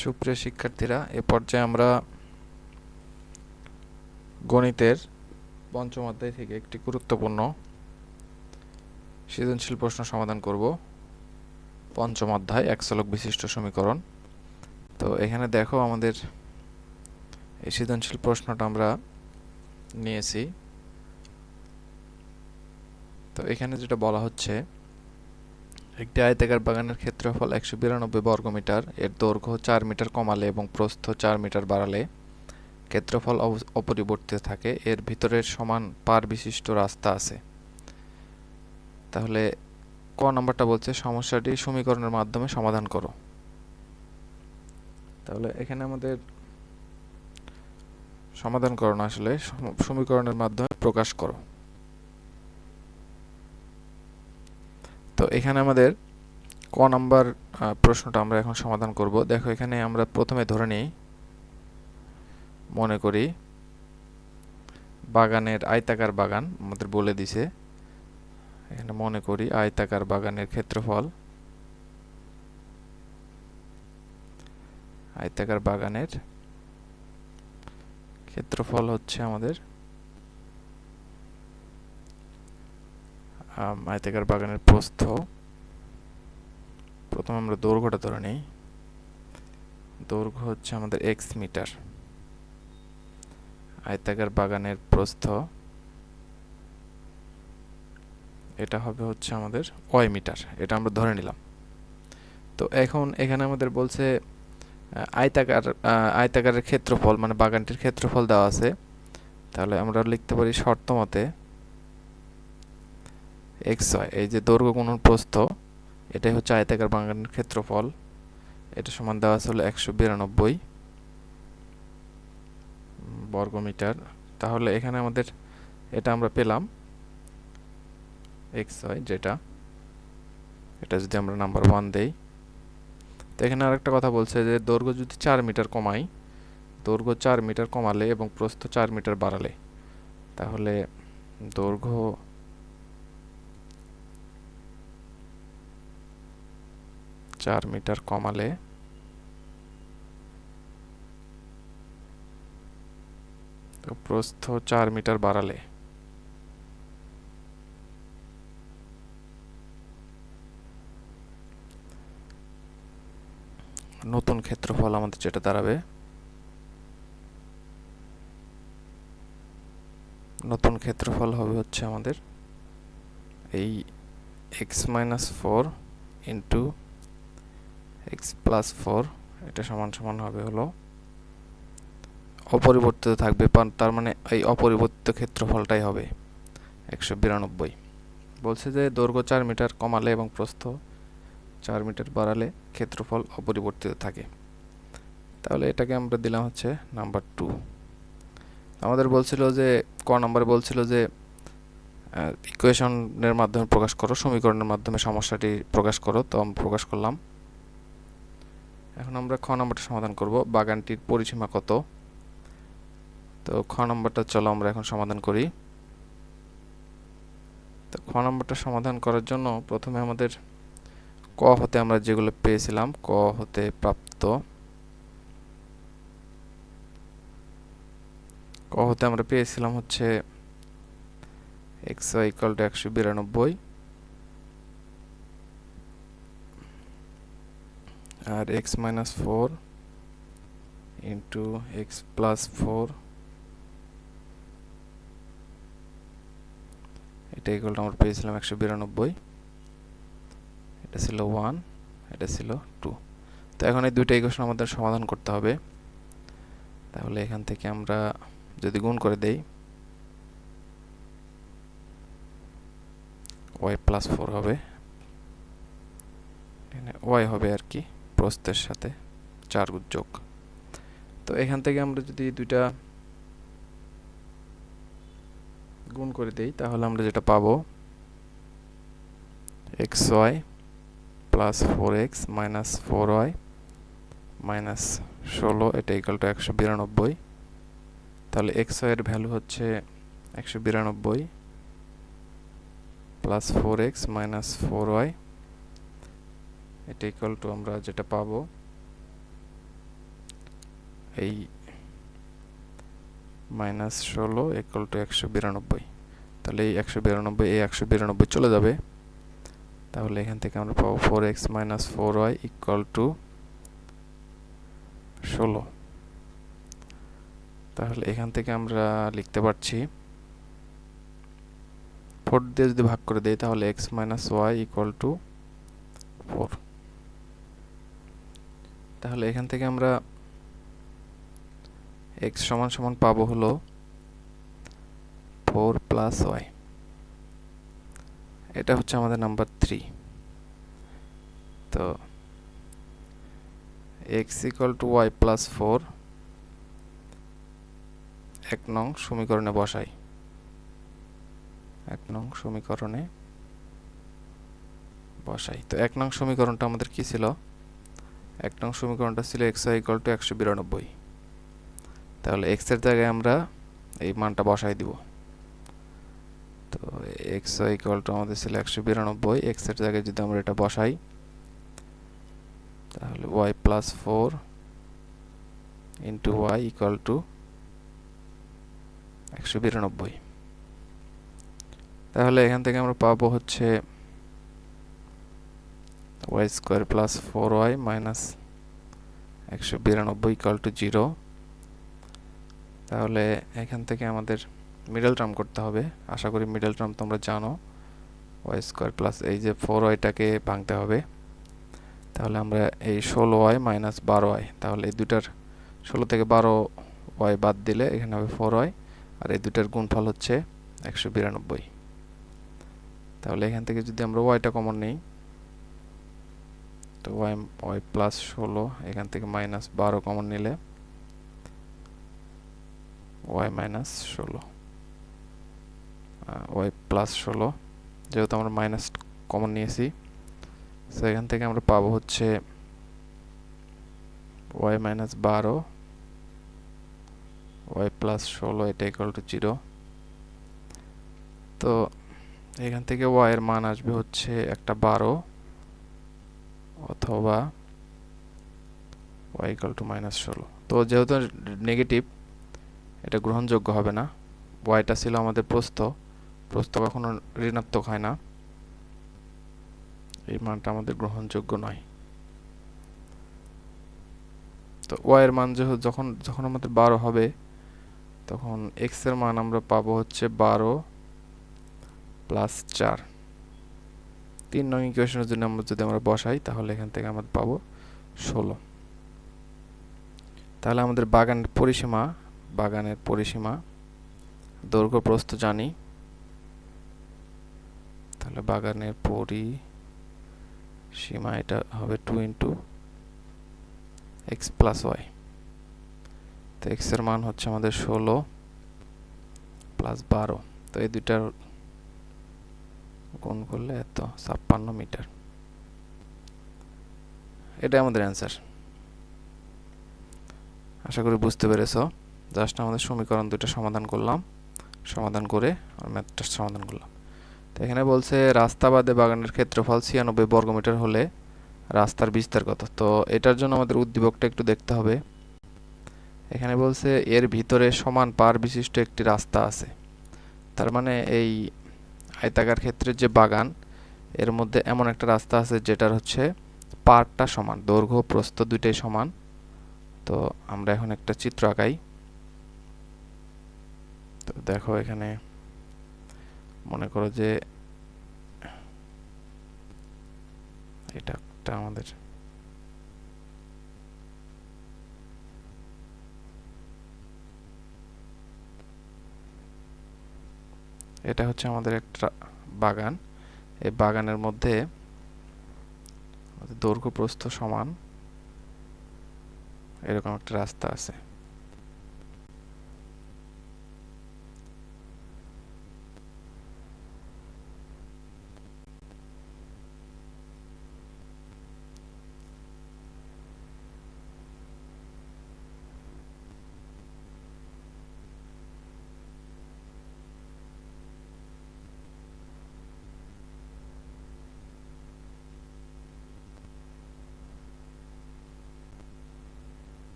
সুপ্রিয় শিক্ষার্থীরা, এ পর্যায়ে আমরা গণিতের পঞ্চম অধ্যায় থেকে একটি গুরুত্বপূর্ণ সৃজনশীল প্রশ্ন সমাধান করব। পঞ্চম অধ্যায়, এক চলক বিশিষ্ট সমীকরণ। তো এখানে দেখো আমাদের এই সৃজনশীল প্রশ্নটা আমরা নিয়েছি। তো এখানে যেটা বলা হচ্ছে একটি আয়তাকার বাগানের ক্ষেত্রফল একশো বিরানব্বই বর্গমিটার এর দৈর্ঘ্য চার মিটার কমালে এবং প্রস্থ চার মিটার বাড়ালে ক্ষেত্রফল অপরিবর্তিত থাকে। এর ভিতরের সমান পার বিশিষ্ট রাস্তা আছে। তাহলে ক নাম্বারটা বলছে, সমস্যাটি সমীকরণের মাধ্যমে সমাধান করো। তাহলে এখানে আমাদের সমাধান করো না আসলে সমীকরণের মাধ্যমে প্রকাশ করো। তো এখানে আমাদের ক নাম্বার প্রশ্নটা আমরা এখন সমাধান করব। দেখো, এখানে আমরা প্রথমে ধরে নিই। মনে করি বাগানের আয়তাকার বাগান আমাদের বলে দিছে। এখানে মনে করি আয়তাকার বাগানের ক্ষেত্রফল। আয়তাকার বাগানের ক্ষেত্রফল হচ্ছে আমাদের আম, আয়তাকার বাগানের প্রস্থ। প্রথমে আমরা দৈর্ঘ্যটা ধরে নিই। দৈর্ঘ্য হচ্ছে আমাদের এক্স মিটার আয়তাকার বাগানের প্রস্থ। এটা হবে হচ্ছে আমাদের ওয়াই মিটার এটা আমরা ধরে নিলাম। তো এখন এখানে আমাদের বলছে আয়তাকার আয়তাকারের ক্ষেত্রফল মানে বাগানটির ক্ষেত্রফল দেওয়া আছে। তাহলে আমরা লিখতে পারি শর্ত মতে এক্স হয় এই যে দৈর্ঘ্য গুণন প্রস্থ, এটাই হচ্ছে আয়তাকার বাগানের ক্ষেত্রফল। এটা সমান দেওয়া আছে হলো একশো বিরানব্বই বর্গমিটার। তাহলে এখানে আমাদের এটা আমরা পেলাম এক্স হয় যেটা। এটা যদি আমরা নাম্বার ওয়ান দেই। তো এখানে আরেকটা কথা বলছে যে দৈর্ঘ্য যদি চার মিটার কমাই, দৈর্ঘ্য চার মিটার কমালে এবং প্রস্থ চার মিটার বাড়ালে, তাহলে দৈর্ঘ্য চার মিটার কমালে তো প্রস্থ চার মিটার বাড়ালে। নতুন ক্ষেত্রফল আমাদের যেটা দাঁড়াবে, নতুন ক্ষেত্রফল হবে হচ্ছে আমাদের এই x minus four into x plus four এটা সমান সমান হবে হলো অপরিবর্তিত থাকবে তার মানে এই অপরিবর্তিত ক্ষেত্রফলটাই হবে একশো বিরানব্বই। বলছে যে দৈর্ঘ্য চার মিটার কমালে এবং প্রস্থ চার মিটার বাড়ালে ক্ষেত্রফল অপরিবর্তিত থাকে। তাহলে এটাকে আমরা দিলাম হচ্ছে নাম্বার টু আমাদের বলছিল যে, ক নাম্বারে বলছিল যে ইকুয়েশনের মাধ্যমে প্রকাশ করো, সমীকরণের মাধ্যমে সমস্যাটি প্রকাশ করো, তো আমরা প্রকাশ করলাম। এখন আমরা খ নম্বরটা সমাধান করব। বাগানটির পরিসীমা কত? তো খ নম্বরটা চলো আমরা এখন সমাধান করি। তো খ নম্বরটা সমাধান করার জন্য প্রথমে আমাদের ক হতে আমরা যেগুলো পেয়েছিলাম, ক হতে প্রাপ্ত। ক হতে আমরা পেয়েছিলাম হচ্ছে এক্স ইকাল টু একশো বিরানব্বই। আর x minus four into x plus four এটা ইকুয়ালটা আমরা পেয়েছিলাম একশো বিরানব্বই। এটা ছিল ওয়ান এটা ছিল টু তো এখন এই দুইটা ইকুয়েশন আমাদের সমাধান করতে হবে। তাহলে এখান থেকে আমরা যদি গুণ করে দেই ওয়াই প্লাস ফোর হবে। ওয়াই হবে আর কি। প্রস্থের সাথে চার যোগ। তো এখান থেকে আমরা যদি দুইটা গুণ করে দেই, তাহলে আমরা যেটা পাবো x y plus four x minus four y minus ষোলো, এটা ইকাল টু একশো বিরানব্বই। তাহলে এক্স ওয়াইয়ের ভ্যালু হচ্ছে একশো বিরানব্বই plus four x minus four y এটা ইকুয়াল টু আমরা যেটা পাবো এই মাইনাস ষোলো ইকুয়াল টু একশো বিরানব্বই। তাহলে এই একশো বিরানব্বই, এই একশো বিরানব্বই চলে যাবে। তাহলে এখান থেকে আমরা পাবো four x minus four y equal to ষোলো। তাহলে এখান থেকে আমরা লিখতে পারছি ফোর দিয়ে যদি ভাগ করে দেই তাহলে x minus y equal to four তাহলে এখান থেকে আমরা এক্স সমান সমান পাবো হলো ফোর প্লাস ওয়াই। এটা হচ্ছে আমাদের নাম্বার থ্রি। তো x equal to y plus four এক নং সমীকরণে বসাই। এক নং সমীকরণে বসাই। তো এক নং সমীকরণটা আমাদের কি ছিল? এক নং সমীকরণটা ছিল এক্স ওয়াই ইকুয়াল টু একশো বিরানব্বই। তাহলে এক্সের জায়গায় আমরা এই মানটা বসাই দিব। তো এক্স ওয়াই ইকুয়াল টু আমাদের ছিল একশো বিরানব্বই এক্সের জায়গায় যদি আমরা এটা বসাই, তাহলে y plus four into y equal to একশো বিরানব্বই। তাহলে এখান থেকে আমরা পাবো হচ্ছে y square plus four y minus একশো বিরানব্বই ইকাল টু জিরো তাহলে এখান থেকে আমাদের মিডল টার্ম করতে হবে। আশা করি মিডল টার্ম তোমরা জানো। ওয়াই স্কোয়ার প্লাস এই যে ফোর ওয়াইটাকে ভাঙতে হবে। তাহলে আমরা এই ষোলো ওয়াই মাইনাস বারো ওয়াই তাহলে এই দুটার ষোলো থেকে বারো ওয়াই বাদ দিলে এখানে হবে ফোর ওয়াই আর এই দুটার গুণফল হচ্ছে একশো বিরানব্বই। তাহলে এখান থেকে যদি আমরা ওয়াইটা কমন নিই তো ওয়াই ওয়াই প্লাস ষোলো, এখান থেকে মাইনাস বারো কমন নিলে ওয়াই মাইনাস ষোলো। ওয়াই প্লাস ষোলো, যেহেতু আমরা মাইনাস কমন নিয়েছি সো এখান থেকে আমরা পাবো হচ্ছে ওয়াই মাইনাস বারো, ওয়াই প্লাস ষোলো, এটা ইকুয়াল টু জিরো তো এখান থেকে ওয়াই এর মান আসবে হচ্ছে একটা বারো। অথবা ওয়াই ইকাল টু মাইনাস ষোলো। তো যেহেতু নেগেটিভ এটা গ্রহণযোগ্য হবে না। ওয়াইটা ছিল আমাদের প্রস্থ। প্রস্থ কখনো ঋণাত্মক হয় না। এই মানটা আমাদের গ্রহণযোগ্য নয়। তো ওয়াইয়ের মান যখন যখন আমাদের বারো হবে, তখন এক্সের মান আমরা পাবো হচ্ছে বারো প্লাস চার। তিন নং ইকুয়েশনের জন্য আমরা যদি আমরা বসাই, তাহলে এখান থেকে আমরা পাবো ষোলো। তাহলে আমাদের বাগানের পরিসীমা বাগানের পরিসীমা, দৈর্ঘ্য প্রস্থ জানি। তাহলে বাগানের পরিসীমা এটা হবে two into x plus y তো এক্সের মান হচ্ছে আমাদের ষোলো প্লাস বারো। তো এই দুইটার গুণ করলে এত? ছাপ্পান্ন মিটার। এটাই আমাদের অ্যান্সার আশা করি বুঝতে পেরেছ। জাস্ট আমাদের সমীকরণ দুটো সমাধান করলাম। সমাধান করে ম্যাথটা সমাধান করলাম। তো এখানে বলছে, রাস্তা বাদে বাগানের ক্ষেত্রফল ছিয়ানব্বই বর্গমিটার হলে রাস্তার বিস্তার কত? তো এটার জন্য আমাদের উদ্দীপকটা একটু দেখতে হবে। এখানে বলছে, এর ভিতরে সমান পার বিশিষ্ট একটি রাস্তা আছে। তার মানে এই আয়তাকার ক্ষেত্রে যে বাগান, এর মধ্যে এমন একটা রাস্তা আছে যেটার হচ্ছে পার্টটা সমান, দৈর্ঘ্য প্রস্থ দুইটাই সমান। তো আমরা এখন একটা চিত্র আঁকাই। তো দেখো এখানে, মনে করো যে এটা একটা আমাদের এটা হচ্ছে আমাদের একটা বাগান। এই বাগানের মধ্যে দৈর্ঘ্য প্রস্থ সমান। এরকম একটা রাস্তা আছে।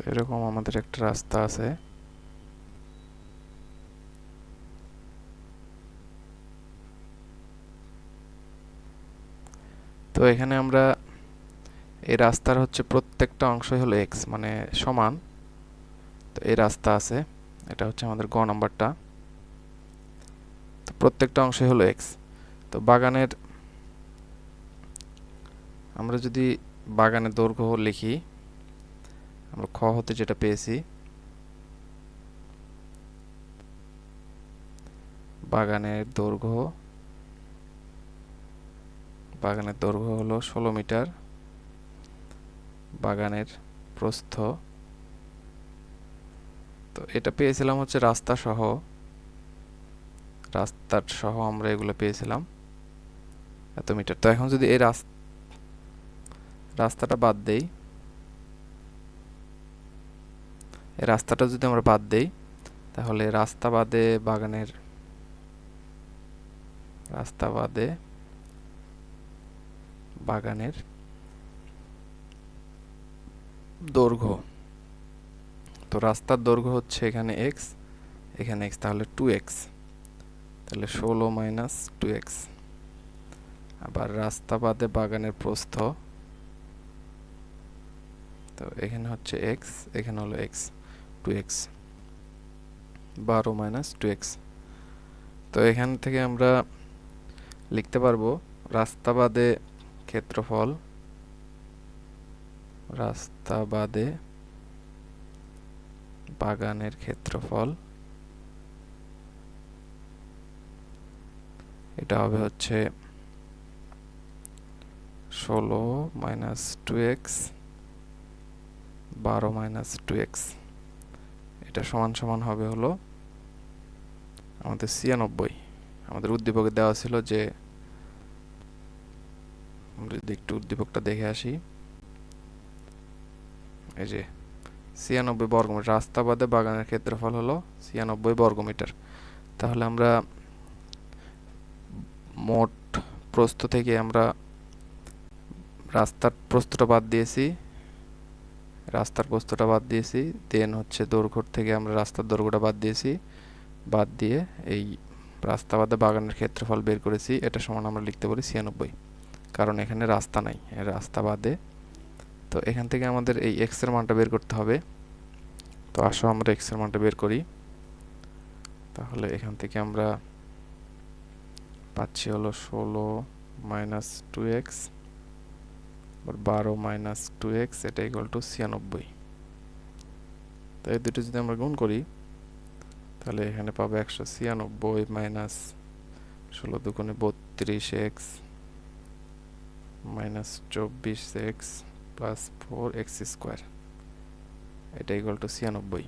তো এরকম আমাদের একটা রাস্তা আছে। তো এখানে আমরা এই রাস্তার হচ্ছে প্রত্যেকটা অংশই হলো এক্স মানে সমান। তো এই রাস্তা আছে, এটা হচ্ছে আমাদের গ নাম্বারটা। তো প্রত্যেকটা অংশই হলো এক্স তো বাগানের, আমরা যদি বাগানের দৈর্ঘ্য লিখি আমরা খ হতে যেটা পেয়েছি। বাগানের দৈর্ঘ্য। বাগানের দৈর্ঘ্য হলো ষোলো মিটার। বাগানের প্রস্থ। তো এটা পেয়েছিলাম হচ্ছে রাস্তা সহ। রাস্তার সহ আমরা এগুলো পেয়েছিলাম। এত মিটার। তো এখন যদি এই রাস্তাটা বাদ দেই এই রাস্তাটা যদি আমরা বাদ দেই, তাহলে রাস্তা বাদে বাগানের রাস্তা বাদে বাগানের দৈর্ঘ্য। তো রাস্তার দৈর্ঘ্য হচ্ছে এখানে এক্স এখানে এক্স তাহলে টু এক্স তাহলে ষোলো মাইনাস টু এক্স আবার রাস্তা বাদে বাগানের প্রস্থ, তো এখানে হচ্ছে এক্স এখানে হলো এক্স টু এক্স বারো মাইনাস টু এক্স তো এখান থেকে আমরা লিখতে পারব রাস্তা বাদে ক্ষেত্রফল রাস্তা বাদে বাগানের ক্ষেত্রফল, এটা হবে হচ্ছে ষোলো মাইনাস টু এক্স বারো মাইনাস টু এক্স এটা সমান সমান হবে হলো আমাদের ছিয়ানব্বই। আমাদের উদ্দীপকে দেওয়া ছিল যে যদি একটু উদ্দীপকটা দেখে আসি। এই যে ছিয়ানব্বই বর্গমিটার রাস্তা বাদে বাগানের ক্ষেত্রফল হলো ছিয়ানব্বই বর্গমিটার। তাহলে আমরা মোট প্রস্থ থেকে আমরা রাস্তার প্রস্থটা বাদ দিয়েছি। রাস্তার প্রস্থটা বাদ দিয়েছি। দেন হচ্ছে দৈর্ঘ্য থেকে আমরা রাস্তার দৈর্ঘ্যটা বাদ দিয়েছি। বাদ দিয়ে এই রাস্তা বাদে বাগানের ক্ষেত্রফল বের করেছি। এটা সমান আমরা লিখতে পারি ছিয়ানব্বই। কারণ এখানে রাস্তা নাই রাস্তা বাদে। তো এখান থেকে আমাদের এই এক্সের মানটা বের করতে হবে। তো আসো আমরা এক্সের মানটা বের করি। তাহলে এখান থেকে আমরা পাচ্ছি হলো ষোলো মাইনাস টু এক্স বারো মাইনাস টু এক্স, এটা ইকুয়াল টু ছিয়ানব্বই। তো দুটো যদি আমরা গুণ করি, তাহলে এখানে পাবো একশো ছিয়ানব্বই মাইনাস ষোলো দুগুণে বত্রিশ এক্স মাইনাস চব্বিশ x plus four x square, এটা ইকুয়াল টু ছিয়ানব্বই।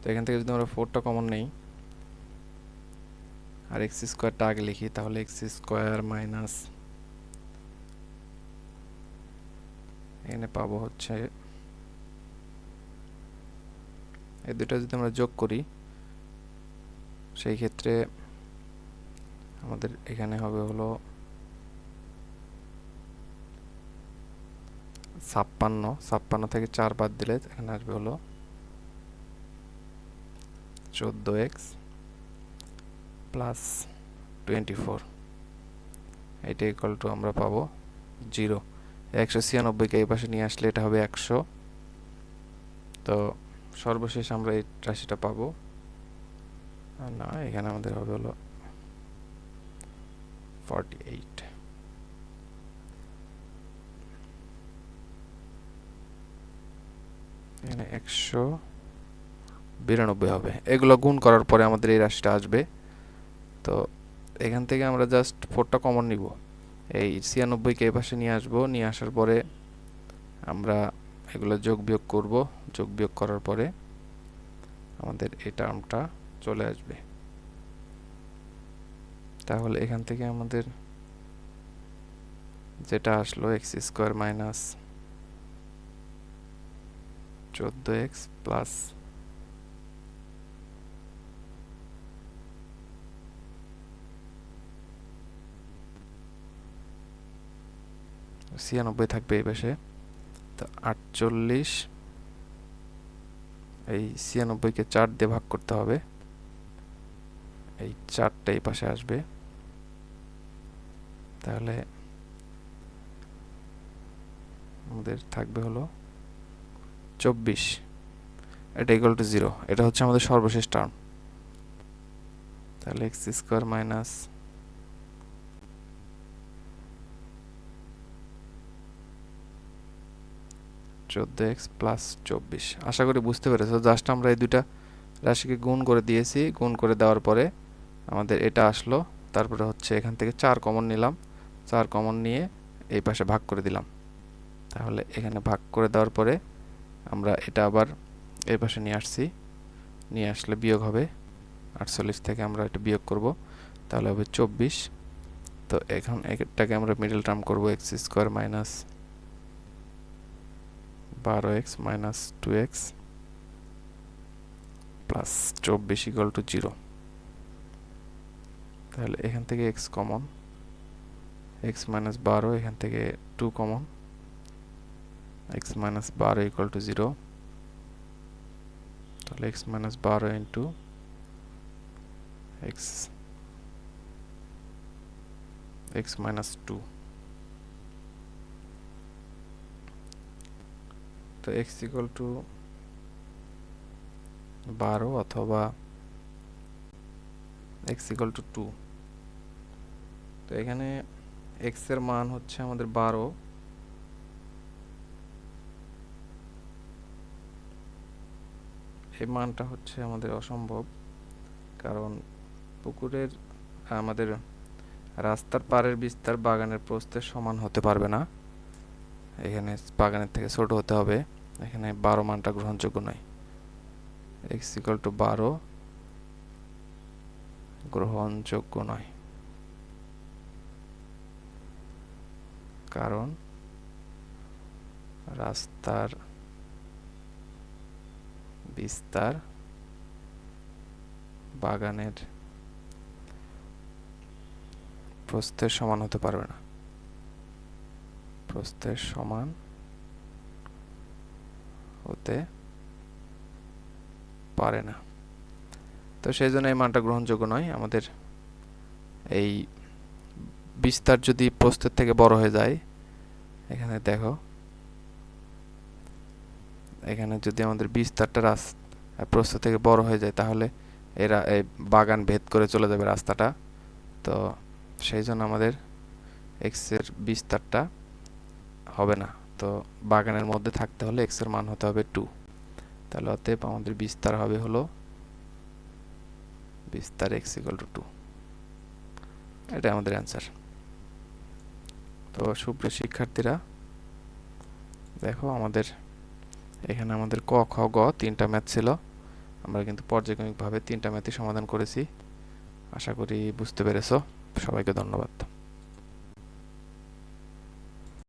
তো এখান থেকে যদি আমরা ফোরটা কমন নেই, আর এক্স স্কোয়ারটা আগে লিখি, তাহলে এক্স স্কোয়ার মাইনাস এখানে পাবো হচ্ছে এই দুটা যদি আমরা যোগ করি, সেই ক্ষেত্রে আমাদের এখানে হবে হলো ছাপ্পান্ন। ছাপ্পান্ন থেকে চার বাদ দিলে এখানে আসবে হলো চোদ্দ এক্স প্লাস টোয়েন্টি ফোর। এটা ইকুয়াল টু আমরা পাবো জিরো। একশো ছিয়ানব্বইকে এই পাশে নিয়ে আসলে এটা হবে একশো। তো সর্বশেষ আমরা এই রাশিটা পাবো। না, এখানে আমাদের হবে হলো ফর্টি এইট এখানে একশো বিরানব্বই হবে। এগুলো গুণ করার পরে আমাদের এই রাশিটা আসবে। তো এখান থেকে আমরা জাস্ট ফোরটা কমন নিব। এই ছিয়ানব্বইকে এই পাশে নিয়ে আসব। নিয়ে আসার পরে আমরা এগুলো যোগ বিয়োগ করব। যোগ বিয়োগ করার পরে আমাদের এই টার্মটা চলে আসবে। তাহলে এখান থেকে আমাদের যেটা আসলো এক্স স্কোয়ার মাইনাস চোদ্দ এক্স প্লাস ছিয়ানব্বই থাকবে এই পাশে তো আটচল্লিশ চল্লিশ এই ছিয়ানব্বইকে চার দিয়ে ভাগ করতে হবে। এই চারটা এই পাশে আসবে। তাহলে আমাদের থাকবে হলো চব্বিশ। এটা ইকুয়াল টু জিরো এটা হচ্ছে আমাদের সর্বশেষ টার্ম তাহলে এক্স স্কোয়ার মাইনাস চোদ্দ এক্স প্লাস চব্বিশ। আশা করি বুঝতে পেরেছ। জাস্ট আমরা এই দুইটা রাশিকে গুণ করে দিয়েছি। গুণ করে দেওয়ার পরে আমাদের এটা আসলো। তারপরে হচ্ছে এখান থেকে চার কমন নিলাম। চার কমন নিয়ে এই পাশে ভাগ করে দিলাম। তাহলে এখানে ভাগ করে দেওয়ার পরে আমরা এটা আবার এই পাশে নিয়ে আসছি। নিয়ে আসলে বিয়োগ হবে। আটচল্লিশ থেকে আমরা এটা বিয়োগ করব। তাহলে হবে চব্বিশ। তো এখন এটাকে আমরা মিডল টার্ম করব এক্স স্কোয়ার মাইনাস বারো x minus two x plus চব্বিশ ইকাল টু জিরো তাহলে এখান থেকে এক্স কমন এক্স মাইনাস বারো, এখান থেকে টু কমন এক্স মাইনাস বারো ইকাল টু জিরো তাহলে এক্স মাইনাস বারো into x x minus two তো এক্স ইকুয়াল টু বারো অথবা এক্স ইকুয়াল টু টু তো এখানে এক্সের মান হচ্ছে আমাদের বারো। এই মানটা হচ্ছে আমাদের অসম্ভব, কারণ পুকুরের, আমাদের রাস্তার পাড়ের বিস্তার বাগানের প্রস্থের সমান হতে পারবে না। এখানে বাগানের থেকে ছোট হতে হবে। এখানে বারো মানটা গ্রহণযোগ্য নয়। এক্স ইকাল টু বারো গ্রহণযোগ্য নয়। কারণ রাস্তার বিস্তার বাগানের প্রস্থের সমান হতে পারবে না। প্রস্থের সমান হতে পারে না। তো সেই জন্য এই মানটা গ্রহণযোগ্য নয়। আমাদের এই বিস্তার যদি প্রস্থের থেকে বড় হয়ে যায়, এখানে দেখো, এখানে যদি আমাদের বিস্তারটা রাস প্রস্থ থেকে বড় হয়ে যায়, তাহলে এরা এই বাগান ভেদ করে চলে যাবে রাস্তাটা। তো সেই জন্য আমাদের এক্সের বিস্তারটা হবে না। তো বাগানের মধ্যে থাকতে হলে এক্সের মান হতে হবে টু তাহলে অতএব আমাদের বিস্তার হবে হলো বিস্তার এক্স ইকুয়াল টু টু এটা আমাদের অ্যান্সার তো সুপ্রিয় শিক্ষার্থীরা, দেখো আমাদের এখানে আমাদের ক, খ, গ তিনটা ম্যাথ ছিল। আমরা কিন্তু পর্যায়ক্রমিকভাবে তিনটা ম্যাথই সমাধান করেছি। আশা করি বুঝতে পেরেছ। সবাইকে ধন্যবাদ।